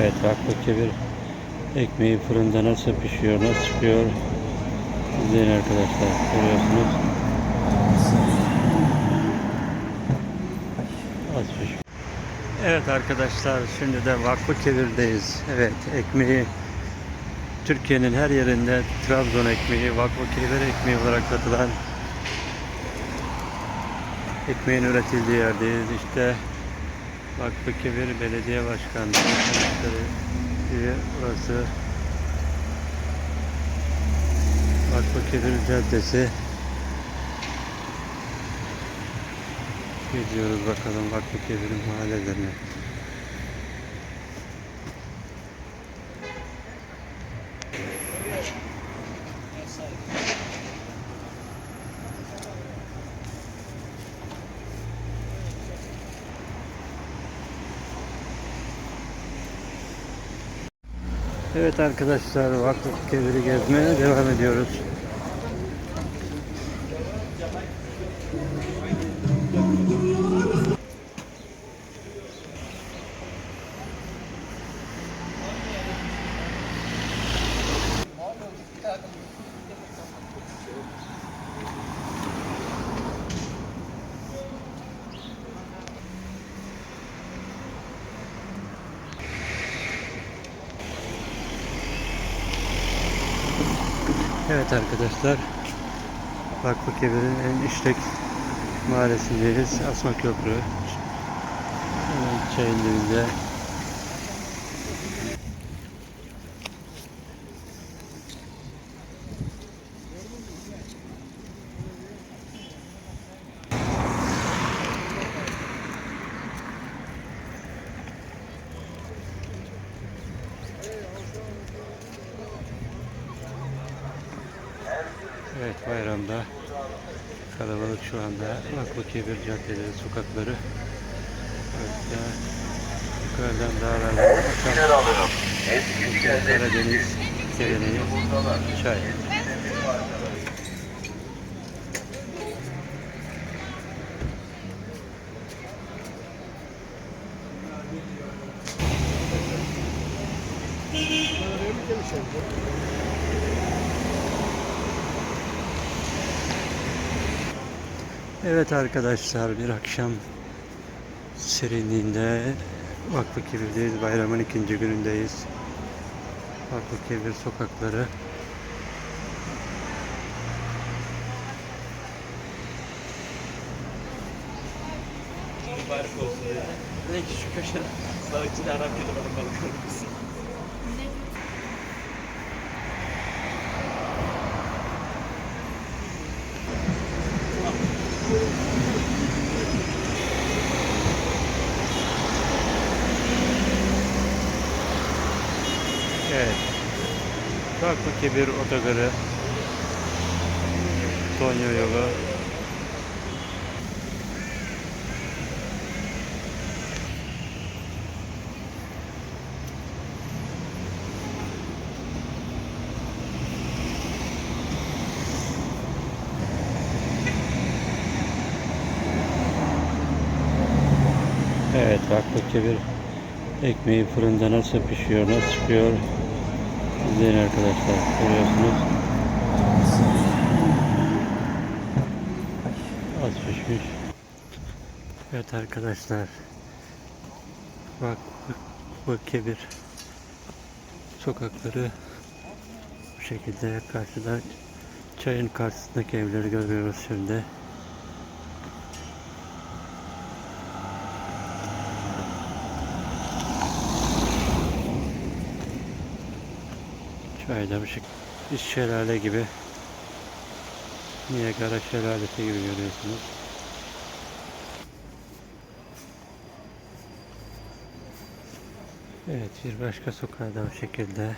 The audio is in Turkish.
Evet Vakfı Kebir ekmeği fırında nasıl pişiyor, nasıl çıkıyor izleyin arkadaşlar görüyorsunuz. Az. Evet arkadaşlar şimdi de Vakfı Kebir'deyiz. Evet ekmeği Türkiye'nin her yerinde Trabzon ekmeği, Vakfı Kebir ekmeği olarak satılan ekmeğin üretildiği yerdeyiz. İşte Vakfı Kebir Belediye Başkanlığı diye burası Vakfı Kebir Caddesi Geziyoruz bakalım Vakfı Kebir'in mahallelerine. Evet arkadaşlar Vakfı Kebir'i gezmeye devam ediyoruz. Evet arkadaşlar Vakfı Kebir'in en işlek mahallesindeyiz. Asma Köprü. Çayın dibinde. Evet bayramda kalabalık şu anda Vakfı Kebir caddeleri, sokakları. Hatta yukarıdan dağlardan akan Karadeniz geleneği çay. Evet arkadaşlar bir akşam serinliğinde Vakfı Kebir'deyiz. Bayramın ikinci günündeyiz. Vakfı Kebir sokakları. Mübarek olsun ya. Ne ki şu köşe balıkçı da Arap balık almışsın. Evet. Vakfı Kebir otogarı. Tonya yolu. Evet Vakfı Kebir ekmeği fırında nasıl pişiyor, nasıl çıkıyor izleyin arkadaşlar görüyorsunuz. Az pişmiş. Evet arkadaşlar Vakfı Kebir sokakları bu şekilde karşıda çayın karşısındaki evleri görüyoruz şimdi. Çayda bir, şey, bir şelale gibi. Niagara şelalesi gibi görüyorsunuz. Evet bir başka sokakta bu şekilde